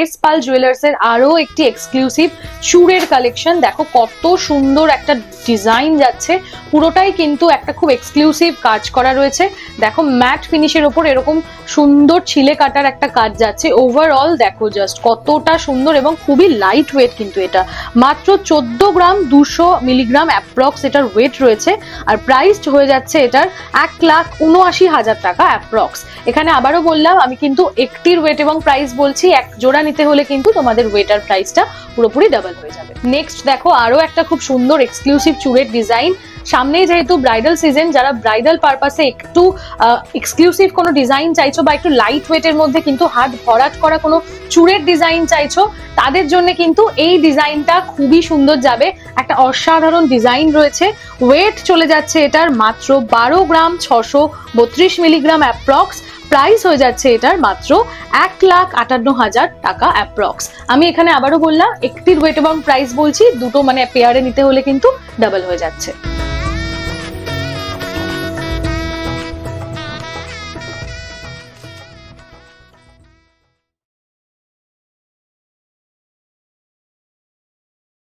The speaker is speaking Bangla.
এস পাল জুয়েলার্স এর আরও একটি এক্সক্লুসিভ চুড়ের কালেকশন দেখো কত সুন্দর একটা ডিজাইন যাচ্ছে। পুরোটাই কিন্তু একটা খুব এক্সক্লুসিভ কাজ করা রয়েছে। দেখো ম্যাট ফিনিশের ওপর এরকম সুন্দর ছিলে কাটার একটা কাজ যাচ্ছে। ওভারঅল দেখো জাস্ট কতটা সুন্দর এবং খুবই লাইট ওয়েট কিন্তু এটা। মাত্র চোদ্দ গ্রাম দুশো মিলিগ্রাম অ্যাপ্রক্স এটার ওয়েট রয়েছে। আর প্রাইসড হয়ে যাচ্ছে এটার এক লাখ উনআশি হাজার টাকা অ্যাপ্রক্স এখানে আবারও বললাম, আমি কিন্তু একটির ওয়েট এবং প্রাইস বলছি, এক জোড়া নিতে হলে কিন্তু তোমাদের ওয়েট আর প্রাইসটা পুরোপুরি ডাবল হয়ে যাবে। নেক্সট দেখো, আরও একটা খুব সুন্দর এক্সক্লুসিভ চুড়ের ডিজাইন সামনেই যেহেতু ব্রাইডাল সিজন যারা ব্রাইডাল পারপাসে একটু এক্সক্লুসিভ কোনো ডিজাইন চাইছো বা একটু লাইট ওয়েটের মধ্যে কিন্তু হাত ভরাট করা কোনো চুড়ের ডিজাইন চাইছো, তাদের জন্য কিন্তু এই ডিজাইনটা খুবই সুন্দর যাবে। একটা অসাধারণ ডিজাইন রয়েছে। ওয়েট চলে যাচ্ছে এটার মাত্র বারো গ্রাম, ছশো বত্রিশ মিলিগ্রাম অ্যাপ্রক্স প্রাইস হয়ে যাচ্ছে এটার মাত্র এক লাখ আটান্ন হাজার টাকা অ্যাপ্রক্স। আমি এখানে আবারও বললাম, একটির ওয়েট এবং প্রাইস বলছি, দুটো মানে পেয়ারে নিতে হলে কিন্তু ডাবল হয়ে যাচ্ছে।